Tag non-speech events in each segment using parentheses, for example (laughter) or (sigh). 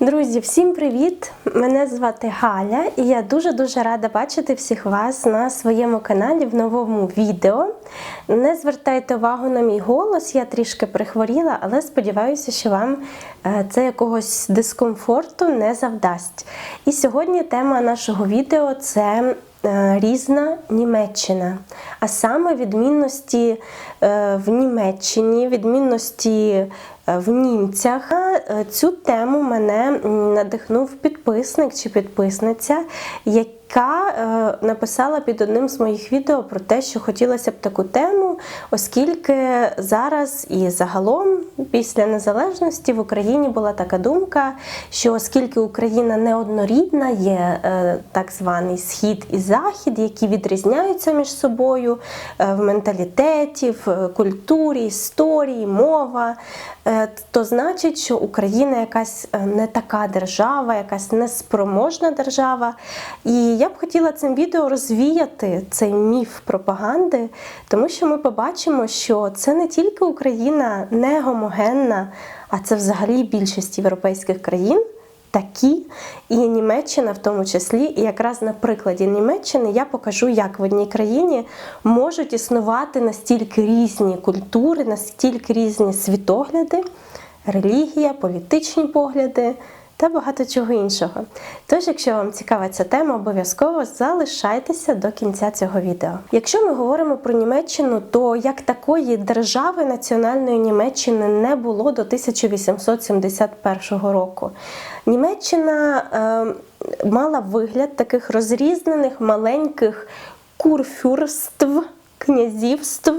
Друзі, всім привіт! Мене звати Галя, і я дуже-дуже рада бачити всіх вас на своєму каналі в новому відео. Не звертайте увагу на мій голос, я трішки прихворіла, але сподіваюся, що вам е, це якогось дискомфорту не завдасть. І сьогодні тема нашого відео це е, різна Німеччина, а саме відмінності е, в Німеччині, відмінності в німцях. Е, Цю тему мене надихнув підписник чи підписниця, яка е, написала під одним з моїх відео про те, що хотілося б таку тему, оскільки зараз і загалом після незалежності в Україні була така думка, що оскільки Україна неоднорідна, є е, так званий схід і захід, які відрізняються між собою е, в менталітеті, в культурі, історії, мова, то значить, що Україна якась не така держава, якась неспроможна держава. І я б хотіла цим відео розвіяти цей міф пропаганди, тому що ми побачимо, що це не тільки Україна не гомогенна, а це взагалі більшість європейських країн. Такі, і Німеччина в тому числі, і якраз на прикладі Німеччини я покажу, як в одній країні можуть існувати настільки різні культури, настільки різні світогляди, релігія, політичні погляди та багато чого іншого. Тож, якщо вам цікава ця тема, обов'язково залишайтеся до кінця цього відео. Якщо ми говоримо про Німеччину, то як такої держави національної Німеччини не було до 1871 року. Німеччина е, мала вигляд таких розрізнених маленьких курфюрств, князівств,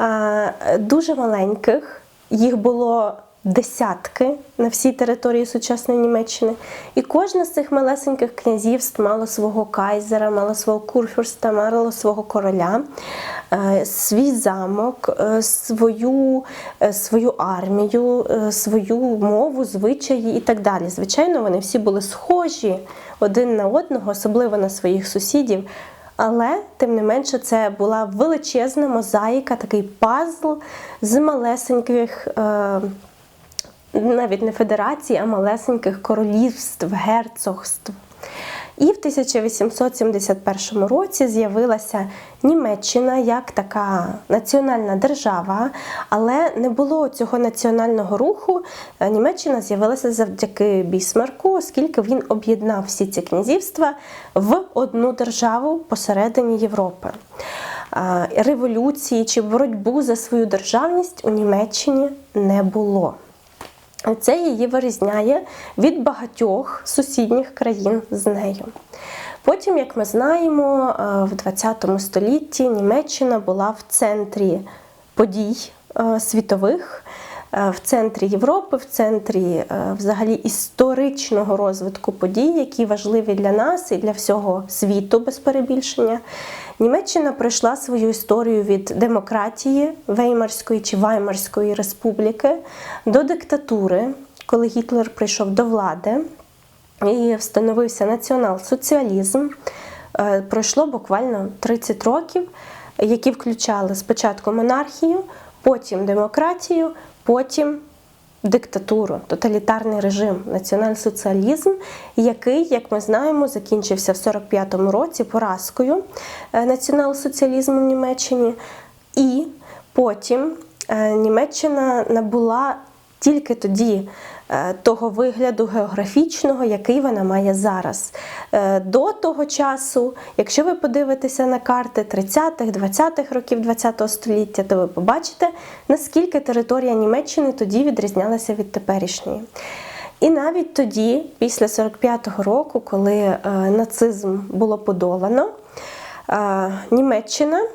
е, дуже маленьких. Їх було десятки на всій території сучасної Німеччини. І кожне з цих малесеньких князівств мало свого кайзера, мало свого курфюрста, мало свого короля, е, свій замок, е, свою, е, свою армію, свою мову, звичаї і так далі. Звичайно, вони всі були схожі один на одного, особливо на своїх сусідів. Але, тим не менше, це була величезна мозаїка, такий пазл з малесеньких. Навіть не федерацій, а малесеньких королівств, герцогств. І в 1871 році з'явилася Німеччина як така національна держава, але не було цього національного руху. Німеччина з'явилася завдяки Бісмарку, оскільки він об'єднав всі ці князівства в одну державу посередині Європи. Революції чи боротьбу за свою державність у Німеччині не було. Це її вирізняє від багатьох сусідніх країн з нею. Потім, як ми знаємо, в ХХ столітті Німеччина була в центрі подій світових, в центрі Європи, в центрі взагалі історичного розвитку подій, які важливі для нас і для всього світу без перебільшення. Німеччина пройшла свою історію від демократії Веймарської чи Ваймарської республіки до диктатури, коли Гітлер прийшов до влади і встановився націонал-соціалізм. Пройшло буквально 30 років, які включали спочатку монархію, потім демократію, потім диктатуру, тоталітарний режим, націонал-соціалізм, який, як ми знаємо, закінчився в 45-му році поразкою націонал-соціалізму в Німеччині. І потім Німеччина набула тільки тоді того вигляду географічного, який вона має зараз. До того часу, якщо ви подивитеся на карти 30-х, 20-х років ХХ століття, то ви побачите, наскільки територія Німеччини тоді відрізнялася від теперішньої. І навіть тоді, після 45-го року, коли нацизм було подолано, Німеччина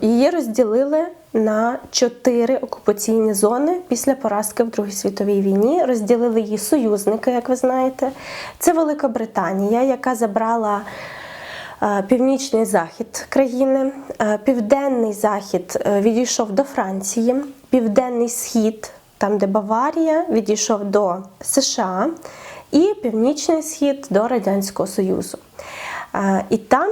її розділили на чотири окупаційні зони після поразки в Другій світовій війні. Розділили її союзники, як ви знаєте. Це Велика Британія, яка забрала північний захід країни, південний захід відійшов до Франції, південний схід, там де Баварія, відійшов до США, і північний схід до Радянського Союзу. І там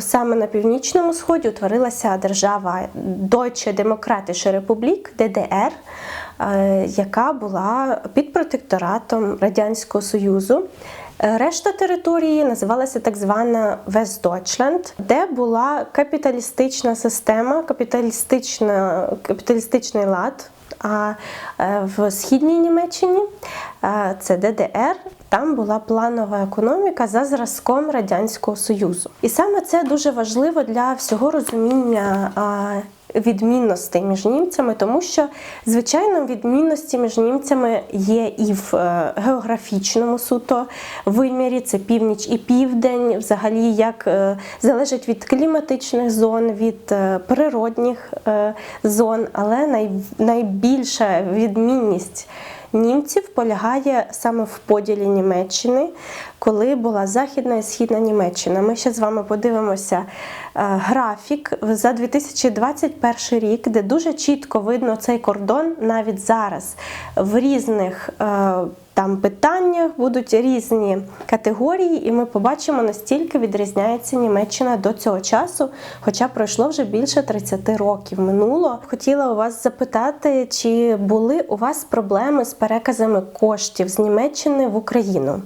саме на північному сході утворилася держава Deutsche Demokratische Republik, ДДР, е, яка була під протекторатом Радянського Союзу. Е, Решта території називалася так звана Вестдойчленд, де була капіталістична система, капіталістична, капіталістичний лад. А е, в східній Німеччині е, це ДДР. Там була планова економіка за зразком Радянського Союзу. І саме це дуже важливо для всього розуміння відмінностей між німцями, тому що, звичайно, відмінності між німцями є і в е, географічному суто вимірі, це північ і південь, взагалі як е, залежить від кліматичних зон, від е, природних зон, але най, найбільша відмінність німців полягає саме в поділі Німеччини, коли була Західна і Східна Німеччина. Ми ще з вами подивимося е, графік за 2021 рік, де дуже чітко видно цей кордон навіть зараз в різних. Там питання будуть різні категорії, і ми побачимо, настільки відрізняється Німеччина до цього часу, хоча пройшло вже більше 30 років минуло. Хотіла у вас запитати, чи були у вас проблеми з переказами коштів з Німеччини в Україну?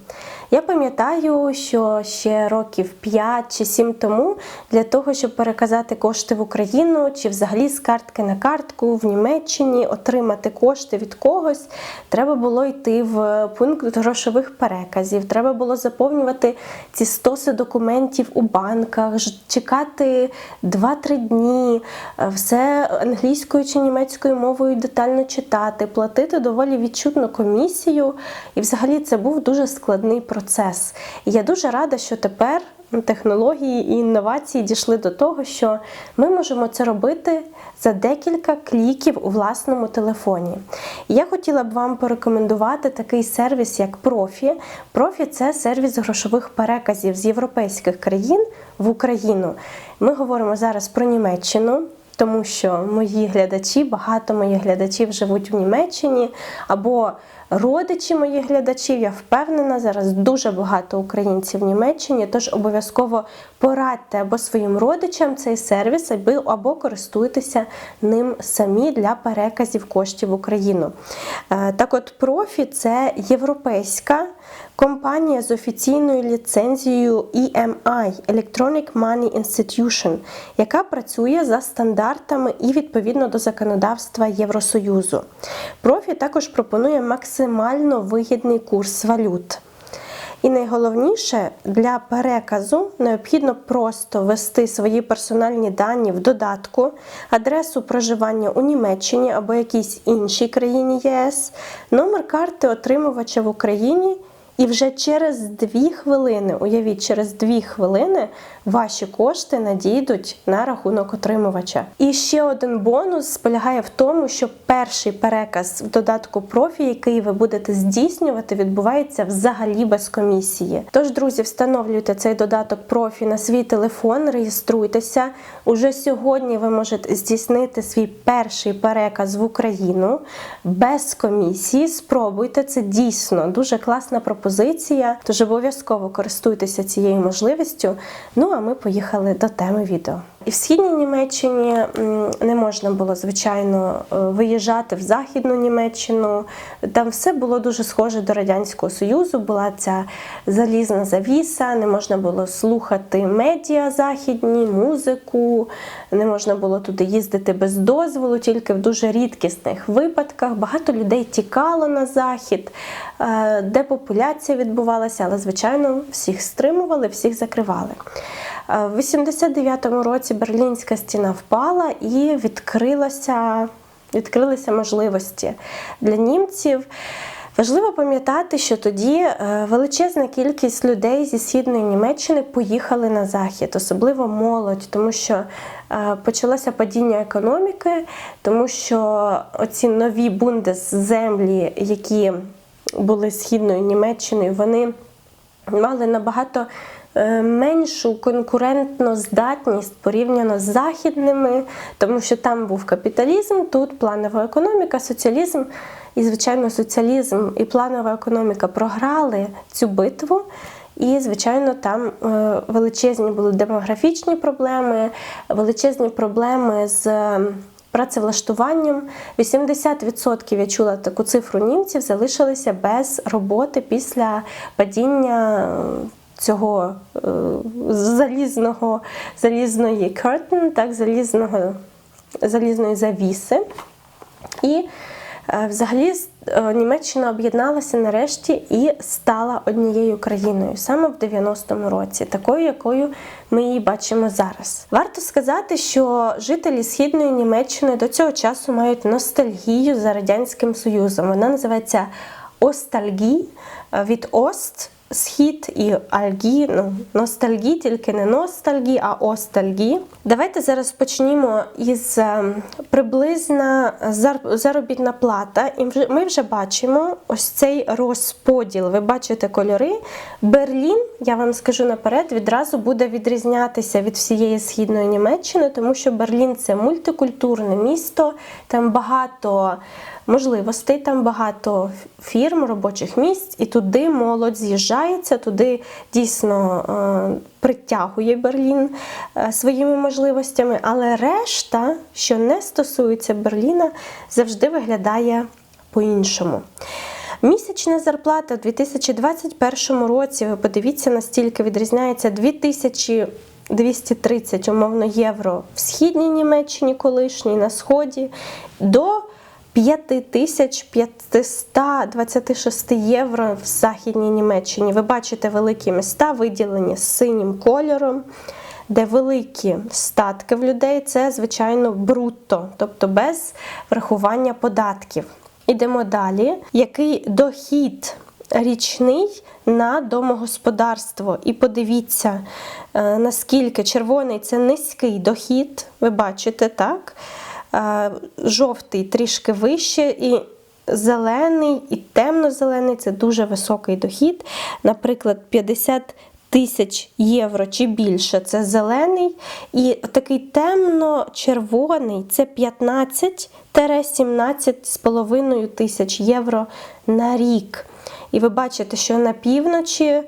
Я пам'ятаю, що ще років 5 чи 7 тому для того, щоб переказати кошти в Україну, чи взагалі з картки на картку в Німеччині отримати кошти від когось, треба було йти в пункт грошових переказів. Треба було заповнювати ці стоси документів у банках, чекати 2-3 дні, е, все англійською чи німецькою мовою детально читати, платити доволі відчутну комісію. І взагалі це був дуже складний процес. І я дуже рада, що тепер технології і інновації дійшли до того, що ми можемо це робити за декілька кліків у власному телефоні. І я хотіла б вам порекомендувати такий сервіс, як Профі. Профі це сервіс грошових переказів з європейських країн в Україну. Ми говоримо зараз про Німеччину. Тому що мої глядачі, багато моїх глядачів живуть в Німеччині, або родичі моїх глядачів, я впевнена, зараз дуже багато українців в Німеччині, тож обов'язково порадьте або своїм родичам цей сервіс, або, користуйтеся ним самі для переказів коштів в Україну. Е, Так от, профі це європейська компанія з офіційною ліцензією EMI Electronic Money Institution, яка працює за стандартами і відповідно до законодавства Євросоюзу. Профі також пропонує максимально вигідний курс валют. І найголовніше для переказу необхідно просто ввести свої персональні дані в додатку, адресу проживання у Німеччині або якійсь іншій країні ЄС, номер карти отримувача в Україні. І вже через дві хвилини, уявіть, через дві хвилини ваші кошти надійдуть на рахунок отримувача. І ще один бонус полягає в тому, що перший переказ в додатку профі, який ви будете здійснювати, відбувається взагалі без комісії. Тож, друзі, встановлюйте цей додаток профі на свій телефон, реєструйтеся. Уже сьогодні ви можете здійснити свій перший переказ в Україну без комісії. Спробуйте це дійсно дуже класна пропозиція. Тож обов'язково користуйтеся цією можливістю. Ну а ми поїхали до теми відео. І в східній Німеччині не можна було, звичайно, е, виїжджати в Західну Німеччину. Там все було дуже схоже до Радянського Союзу. Була ця залізна завіса, не можна було слухати медіа західні, музику, не можна було туди їздити без дозволу, тільки в дуже рідкісних випадках. Багато людей тікало на захід, депопуляція відбувалася, але, звичайно, всіх стримували, всіх закривали. Е, В 89-му році Берлінська стіна впала і відкрилася, відкрилися можливості для німців. Важливо пам'ятати, що тоді е, величезна кількість людей зі східної Німеччини поїхали на захід, особливо молодь, тому що е, почалося падіння економіки, тому що оці нові бундес-землі, які були східною Німеччиною, вони мали набагато е, меншу конкурентну здатність порівняно з західними, тому що там був капіталізм, тут планова економіка, соціалізм. І, звичайно, соціалізм і планова економіка програли цю битву. І, звичайно, там е, величезні були демографічні проблеми, величезні проблеми з працевлаштуванням. 80% я чула таку цифру німців залишилися без роботи після падіння е, цього е, залізного залізної curtain, так, залізного, залізної завіси. І взагалі е, Німеччина об'єдналася нарешті і стала однією країною саме в 90-му році, такою, якою ми її бачимо зараз. Варто сказати, що жителі східної Німеччини до цього часу мають ностальгію за радянським Союзом. Вона називається остальгі е, від ост. Схід і альгі, ну ностальгі, тільки не ностальгі, а остальгі. Давайте зараз почнімо із е, приблизна заробітна плата. І ми вже бачимо ось цей розподіл. Ви бачите кольори. Берлін, я вам скажу наперед, відразу буде відрізнятися від всієї східної Німеччини, тому що Берлін це мультикультурне місто, там багато можливостей, там багато фірм, робочих місць, і туди молодь з'їжджається, туди дійсно е, притягує Берлін е, своїми можливостями. Але решта, що не стосується Берліна, завжди виглядає по-іншому. Місячна зарплата в 2021 році, ви подивіться, настільки відрізняється 2230 умовно євро в східній Німеччині колишній, на сході, до 5526 євро в Західній Німеччині. Ви бачите великі міста, виділені синім кольором, де великі статки в людей це, звичайно, брутто, тобто без врахування податків. Ідемо далі. Який дохід річний на домогосподарство? І подивіться, е, наскільки червоний це низький дохід. Ви бачите, так? Жовтий трішки вище і зелений і темно-зелений це дуже високий дохід. Наприклад, 50 тисяч євро чи більше це зелений. І такий темно-червоний це 15-17,5 тисяч євро на рік. І ви бачите, що на півночі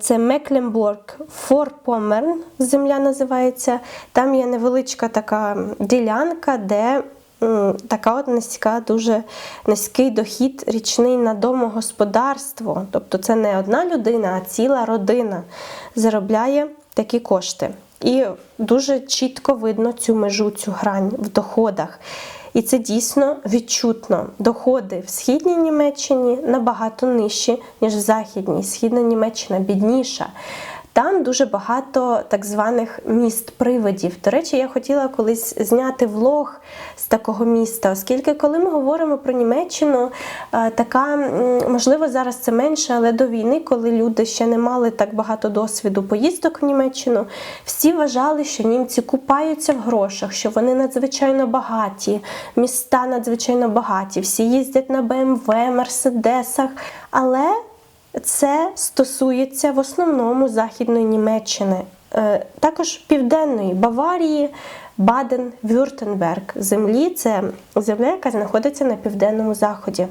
це Мекленбург Форпомерн, земля називається. Там є невеличка така ділянка, де така от низька, дуже низький дохід річний на домогосподарство. Тобто це не одна людина, а ціла родина заробляє такі кошти. І дуже чітко видно цю межу, цю грань в доходах. І це дійсно відчутно. Доходи в східній Німеччині набагато нижчі, ніж в західній. Східна Німеччина бідніша. Там дуже багато так званих міст-привидів. До речі, я хотіла колись зняти влог з такого міста, оскільки, коли ми говоримо про Німеччину, е, така можливо зараз це менше, але до війни, коли люди ще не мали так багато досвіду поїздок в Німеччину, всі вважали, що німці купаються в грошах, що вони надзвичайно багаті, міста надзвичайно багаті, всі їздять на БМВ, Мерседесах. Але це стосується в основному Західної Німеччини, Е, також південної Баварії, Баден-Вюртенберг. Землі це земля, яка знаходиться на південному заході.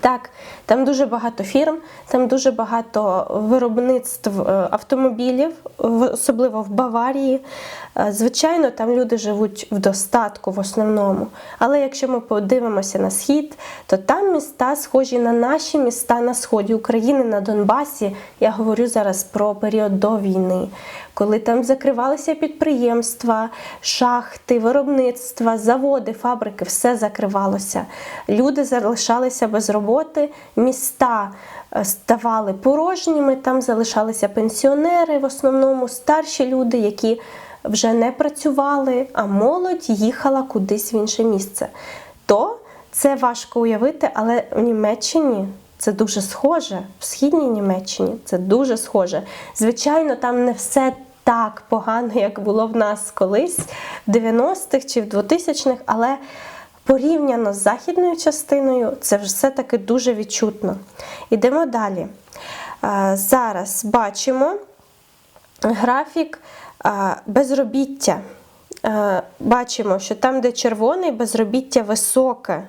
Так, там дуже багато фірм, там дуже багато виробництв е, автомобілів, особливо в Баварії. Е, Звичайно, там люди живуть в достатку в основному. Але якщо ми подивимося на схід, то там міста схожі на наші міста на сході України, на Донбасі. Я говорю зараз про період до війни, коли там закривалися підприємства, шахти, виробництва, заводи, фабрики, все закривалося. Люди залишалися без роботи, міста е, ставали порожніми, там залишалися пенсіонери, в основному старші люди, які вже не працювали, а молодь їхала кудись в інше місце. То це важко уявити, але в Німеччині це дуже схоже. В східній Німеччині це дуже схоже. Звичайно, там не все так погано, як було в нас колись в 90-х чи в 2000-х, але порівняно з західною частиною це все-таки дуже відчутно. Ідемо далі. Е, Зараз бачимо графік е, безробіття. Е, Бачимо, що там, де червоний, безробіття високе.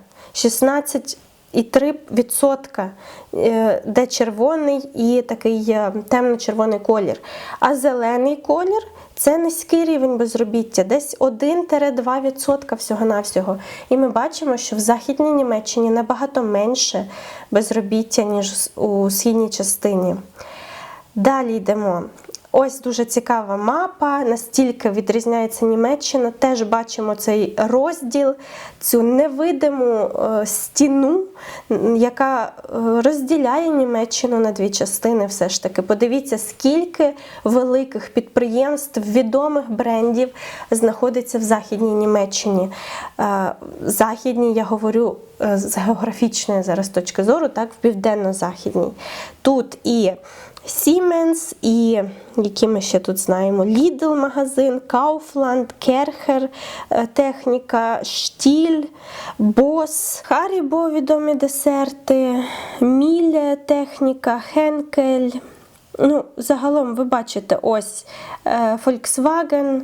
2,3%, е, де червоний і такий е, темно-червоний колір. А зелений колір це низький рівень безробіття, десь 1-2% всього-навсього. І ми бачимо, що в Західній Німеччині набагато менше безробіття, ніж у східній частині. Далі йдемо. Ось дуже цікава мапа, настільки відрізняється Німеччина. Теж бачимо цей розділ, цю невидиму е, стіну, яка е, розділяє Німеччину на дві частини. Все ж таки, подивіться, скільки великих підприємств, відомих брендів знаходиться в Західній Німеччині. Е, Західній, я говорю з географічної зараз точки зору, так, в південно-західній. Тут і Siemens і які ми ще тут знаємо: Lidl магазин, Kaufland, Керхер е, техніка, Штіль, Бос, Харібо відомі десерти, Міле техніка, Хенкель. Ну, загалом ви бачите, ось е, Volkswagen.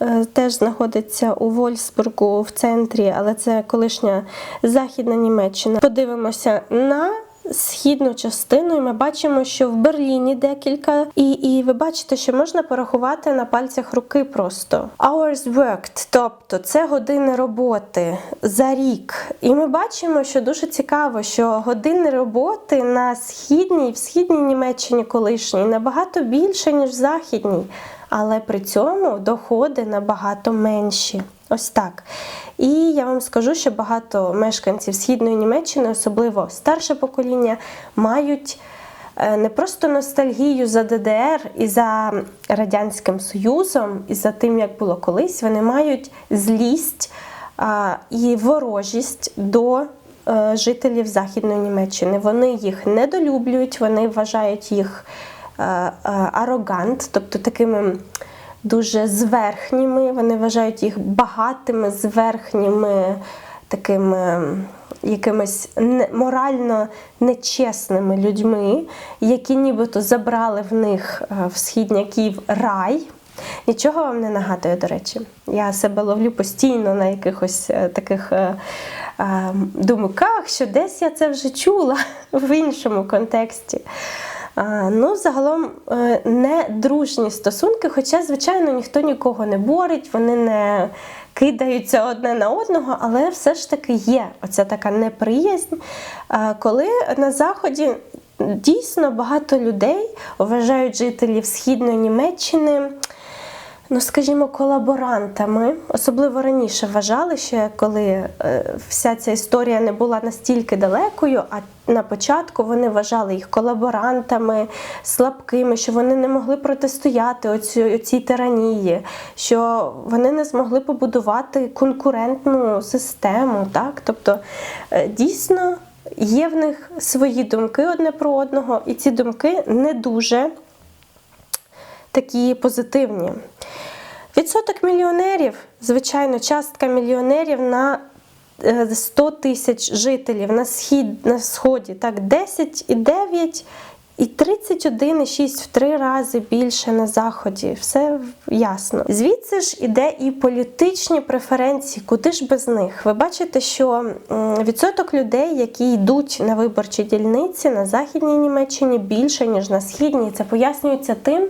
Е, Теж знаходиться у Вольсбургу в центрі, але це колишня західна Німеччина. Подивимося на східну частину, і ми бачимо, що в Берліні декілька, і, і ви бачите, що можна порахувати на пальцях руки просто. Hours worked, тобто це години роботи за рік. І ми бачимо, що дуже цікаво, що години роботи на східній, в східній Німеччині колишній набагато більше, ніж в західній. Але при цьому доходи набагато менші. Ось так. І я вам скажу, що багато мешканців східної Німеччини, особливо старше покоління, мають е, не просто ностальгію за ДДР і за Радянським Союзом, і за тим, як було колись, вони мають злість і ворожість до е, жителів Західної Німеччини. Вони їх недолюблюють, вони вважають їх арогант, тобто такими дуже зверхніми. Вони вважають їх багатими, зверхніми, такими якимись морально нечесними людьми, які нібито забрали в них е, в східняків рай. Нічого вам не нагадує, до речі. Я себе ловлю постійно на якихось е, таких е, е, думках, що десь я це вже чула (laughs) в іншому контексті. Ну, загалом е, не дружні стосунки, хоча, звичайно, ніхто нікого не борить, вони не кидаються одне на одного, але все ж таки є оця така неприязнь, коли на Заході дійсно багато людей вважають жителів Східної Німеччини. Ну, скажімо, колаборантами, особливо раніше вважали, ще коли е, вся ця історія не була настільки далекою, а на початку вони вважали їх колаборантами, слабкими, що вони не могли протистояти оцю, цій тиранії, що вони не змогли побудувати конкурентну систему. Так? Тобто, е, дійсно, є в них свої думки одне про одного, і ці думки не дуже такі позитивні. Відсоток мільйонерів, звичайно, частка мільйонерів на е, 100 тисяч жителів на, схід, на сході, так, 10,9 і 31,6 в три рази більше на заході. Все ясно. Звідси ж іде і політичні преференції, куди ж без них. Ви бачите, що відсоток людей, які йдуть на виборчі дільниці на західній Німеччині, більше ніж на східній. Це пояснюється тим.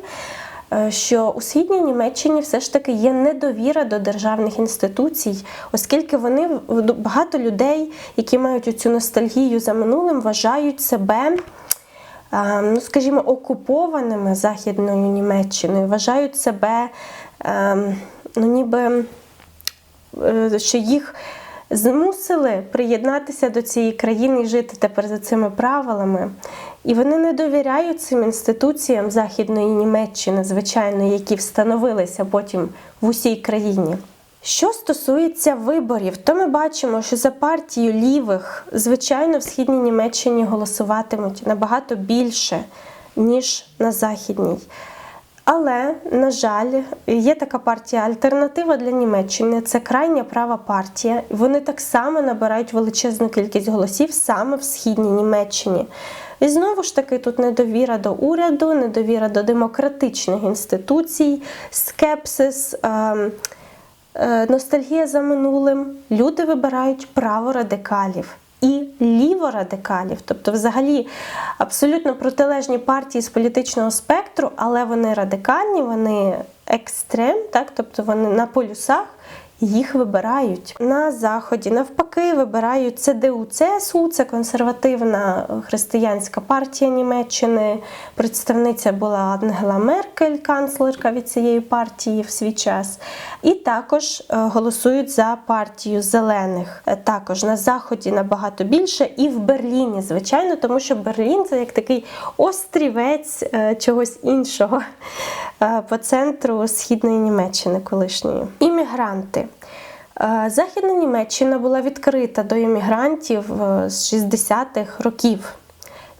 Е, Що у східній Німеччині все ж таки є недовіра до державних інституцій, оскільки вони багато людей, які мають цю ностальгію за минулим, вважають себе е, ну, скажімо, окупованими Західною Німеччиною, вважають себе е, ну, ніби, що їх змусили приєднатися до цієї країни і жити тепер за цими правилами. І вони не довіряють цим інституціям Західної Німеччини, звичайно, які встановилися потім в усій країні. Що стосується виборів, то ми бачимо, що за партію лівих, звичайно, в східній Німеччині голосуватимуть набагато більше, ніж на західній. Але, на жаль, є така партія Альтернатива для Німеччини. Це крайня права партія. Вони так само набирають величезну кількість голосів саме в східній Німеччині. І знову ж таки, тут недовіра до уряду, недовіра до демократичних інституцій, скепсис. е, Ностальгія за минулим. Люди вибирають право радикалів. І ліворадикалів, тобто, взагалі, абсолютно протилежні партії з політичного спектру, але вони радикальні, вони екстрем, так, тобто вони на полюсах. Їх вибирають на заході. Навпаки, вибирають ЦДУ, ЦСУ, це консервативна християнська партія Німеччини. Представниця була Ангела Меркель, канцлерка від цієї партії в свій час. І також е, голосують за партію зелених. Е, Також на заході набагато більше, і в Берліні, звичайно, тому що Берлін це як такий острівець е, чогось іншого по центру східної Німеччини колишньої. Іммігранти. Е, Західна Німеччина була відкрита до іммігрантів е, з 60-х років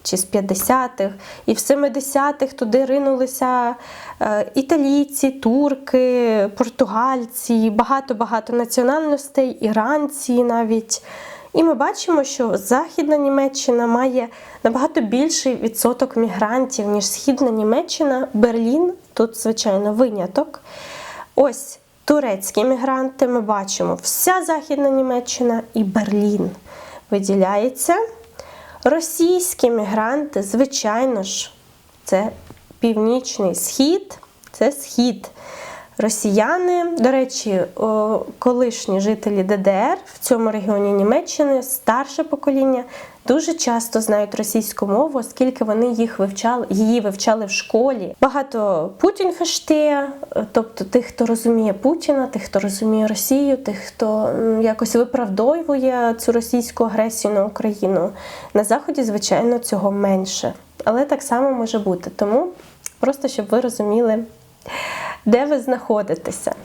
чи з 50-х, і в 70-х туди ринулися е, італійці, турки, португальці, багато-багато національностей, іранці навіть. І ми бачимо, що Західна Німеччина має набагато більший відсоток мігрантів, ніж Східна Німеччина. Берлін тут, звичайно, виняток. Ось турецькі мігранти ми бачимо вся Західна Німеччина і Берлін виділяється. Російські мігранти, звичайно ж, це північний схід, це схід. Росіяни, до речі, колишні жителі ДДР в цьому регіоні Німеччини, старше покоління, дуже часто знають російську мову, оскільки вони їх вивчали, її вивчали в школі. Багато Путін фештеє, тобто тих, хто розуміє Путіна, тих, хто розуміє Росію, тих, хто якось виправдовує цю російську агресію на Україну. На Заході, звичайно, цього менше. Але так само може бути. Тому просто щоб ви розуміли де ви знаходитеся.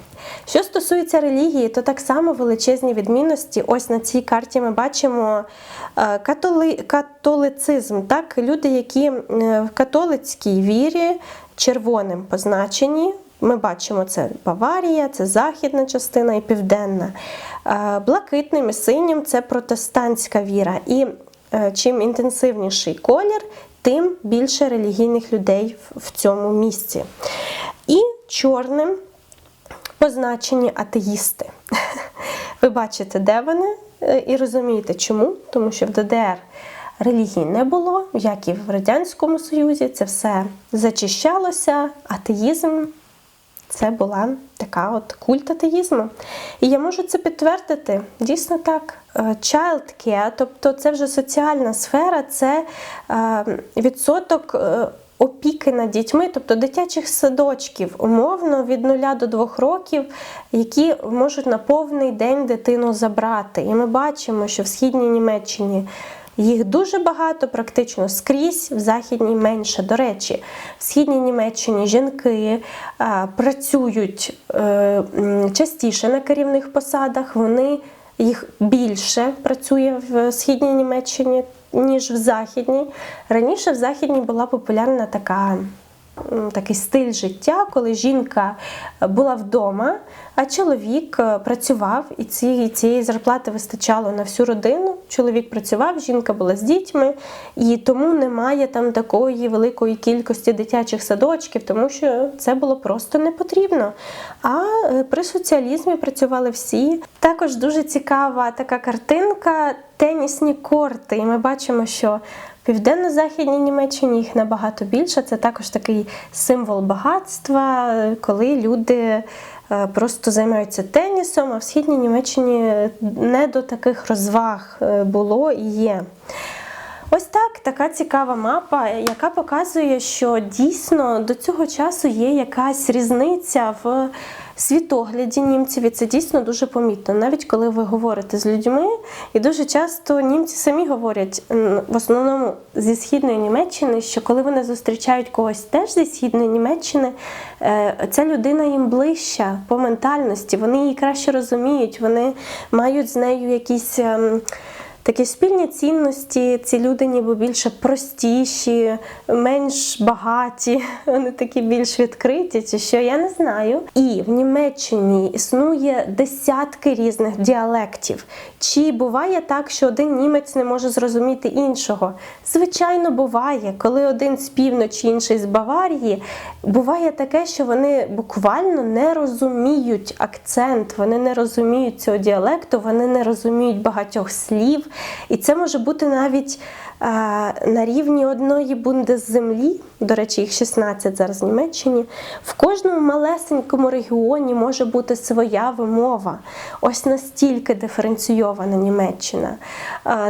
Що стосується релігії, то так само величезні відмінності. Ось на цій карті ми бачимо е, католи, католицизм, так? люди, які е, в католицькій вірі червоним позначені. Ми бачимо це Баварія, це західна частина і південна. Е, Блакитним і синім це протестантська віра. І чим інтенсивніший колір, тим більше релігійних людей в цьому місці. Чорним позначені атеїсти. (laughs) Ви бачите, де вони, е, і розумієте, чому? Тому що в ДДР релігії не було, як і в Радянському Союзі, це все зачищалося, атеїзм це була така от культ атеїзму. І я можу це підтвердити. Дійсно так. Е, Child care, тобто це вже соціальна сфера, це е, відсоток опіки над дітьми, тобто дитячих садочків, умовно від 0 до 2 років, які можуть на повний день дитину забрати. І ми бачимо, що в східній Німеччині. Їх дуже багато, практично скрізь, в західній менше. До речі, в східній Німеччині жінки а, працюють е, частіше на керівних посадах, вони їх більше працює в східній Німеччині, ніж в західній. Раніше в західній була популярна така. Такий стиль життя, коли жінка була вдома, а чоловік е, працював, і цієї, цієї зарплати вистачало на всю родину. Чоловік працював, жінка була з дітьми, і тому немає там такої великої кількості дитячих садочків, тому що це було просто не потрібно. А е, при соціалізмі працювали всі. Також дуже цікава така картинка тенісні корти. І ми бачимо, що в південно-західній Німеччині їх набагато більше. Це також такий символ багатства, коли люди е, просто займаються тенісом, а в східній Німеччині не до таких розваг е, було і є. Ось так, така цікава мапа, яка показує, що дійсно до цього часу є якась різниця в світогляді німців, і це дійсно дуже помітно. Навіть коли ви говорите з людьми, і дуже часто німці самі говорять, в основному зі східної Німеччини, що коли вони зустрічають когось теж зі східної Німеччини, е, ця людина їм ближча по ментальності, вони її краще розуміють, вони мають з нею якісь. Такі спільні цінності, ці люди ніби більше простіші, менш багаті, (laughs) вони такі більш відкриті, чи що я не знаю. І в Німеччині існує десятки різних діалектів. Чи буває так, що один німець не може зрозуміти іншого? Звичайно, буває, коли один з півночі, інший з Баварії. Буває таке, що вони буквально не розуміють акцент, вони не розуміють цього діалекту, вони не розуміють багатьох слів. І це може бути навіть на рівні одної бундесземлі, до речі, їх 16 зараз в Німеччині. В кожному малесенькому регіоні може бути своя вимова. Ось настільки диференційована Німеччина.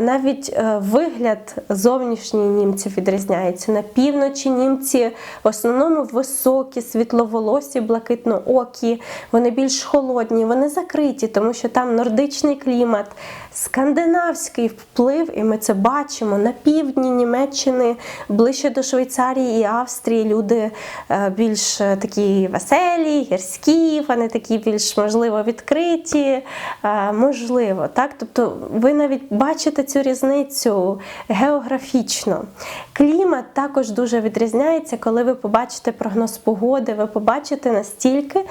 Навіть е, вигляд зовнішній німців відрізняється. На півночі німці в основному високі, світловолосі, блакитноокі, вони більш холодні, вони закриті, тому що там нордичний клімат, скандинавський вплив, і ми це бачимо. На півдні Німеччини, ближче до Швейцарії і Австрії, люди е, більш е, такі веселі, гірські, вони такі більш можливо відкриті. е, Можливо, так? Тобто ви навіть бачите цю різницю географічно. Клімат також дуже відрізняється, коли ви побачите прогноз погоди, ви побачите настільки,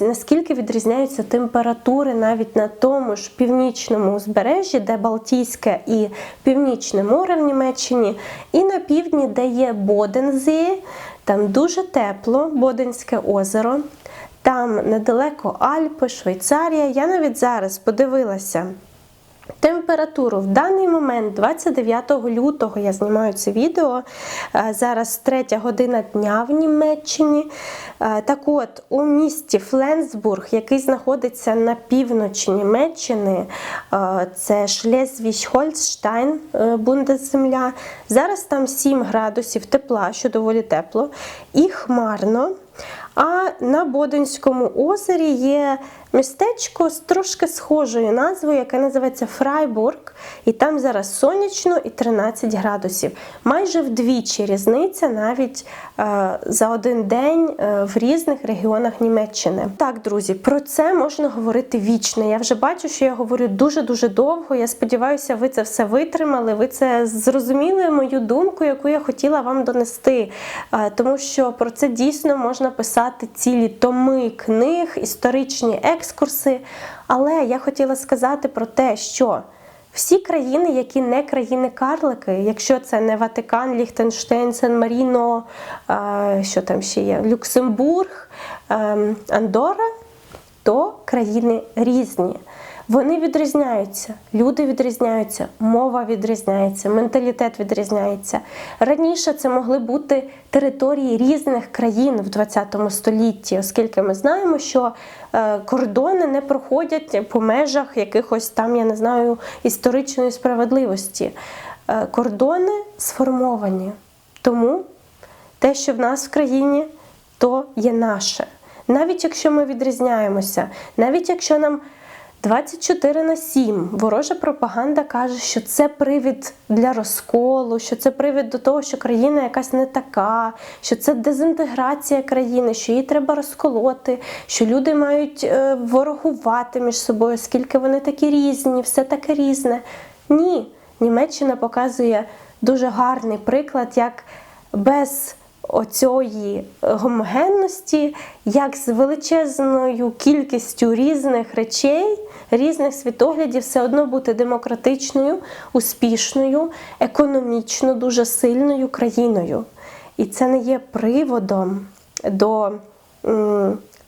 наскільки відрізняються температури навіть на тому ж північному узбережжі, де Балтійське і Північне море в Німеччині, і на півдні, де є Бодензі, там дуже тепло, Боденське озеро. Там недалеко Альпи, Швейцарія. Я навіть зараз подивилася температуру в даний момент, 29 лютого, я знімаю це відео. е, Зараз третя година дня в Німеччині. Е, Так от, у місті Фленсбург, який знаходиться на півночі Німеччини, е, це Шлезвіг-Хольцштайн, е, Бундесземля. Зараз там 7 градусів тепла, що доволі тепло, і хмарно. А на Боденському озері є містечко з трошки схожою назвою, яке називається Фрайбург. І там зараз сонячно і 13 градусів. Майже вдвічі різниця навіть е, за один день е, в різних регіонах Німеччини. Так, друзі, про це можна говорити вічно. Я вже бачу, що я говорю дуже-дуже довго. Я сподіваюся, ви це все витримали. Ви це зрозуміли мою думку, яку я хотіла вам донести. Е, тому що про це дійсно можна писати цілі томи книг, історичні екскурси. Але я хотіла сказати про те, що всі країни, які не країни-карлики, якщо це не Ватикан, Ліхтенштейн, Сан-Маріно, е, що там ще є, Люксембург, Андора, то країни різні. Вони відрізняються, люди відрізняються, мова відрізняється, менталітет відрізняється. Раніше це могли бути території різних країн в 20 столітті, оскільки ми знаємо, що е, кордони не проходять по межах якихось там, я не знаю, історичної справедливості. Е, Кордони сформовані. Тому те, що в нас в країні, то є наше. Навіть якщо ми відрізняємося, навіть якщо нам 24 на 7 ворожа пропаганда каже, що це привід для розколу, що це привід до того, що країна якась не така, що це дезінтеграція країни, що її треба розколоти, що люди мають е, ворогувати між собою, оскільки вони такі різні, все таке різне. Ні, Німеччина показує дуже гарний приклад, як без оцієї гомогенності, як з величезною кількістю різних речей, різних світоглядів, все одно бути демократичною, успішною, економічно дуже сильною країною. І це не є приводом до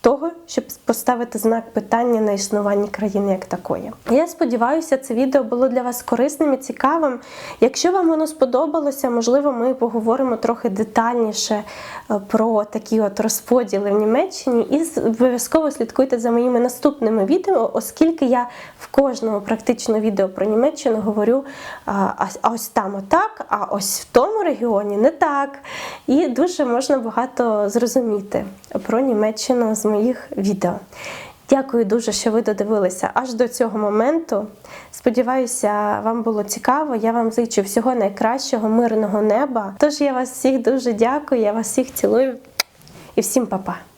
того, щоб поставити знак питання на існування країни як такої. Я сподіваюся, це відео було для вас корисним і цікавим. Якщо вам воно сподобалося, можливо, ми поговоримо трохи детальніше е, про такі от розподіли в Німеччині. І обов'язково слідкуйте за моїми наступними відео, оскільки я в кожному практично відео про Німеччину говорю а, а- ось там отак, а ось в тому регіоні не так. І дуже можна багато зрозуміти про Німеччину з моїх відео. Дякую дуже, що ви додивилися аж до цього моменту. Сподіваюся, вам було цікаво. Я вам зичу всього найкращого, мирного неба. Тож я вас всіх дуже дякую, я вас всіх цілую і всім па-па.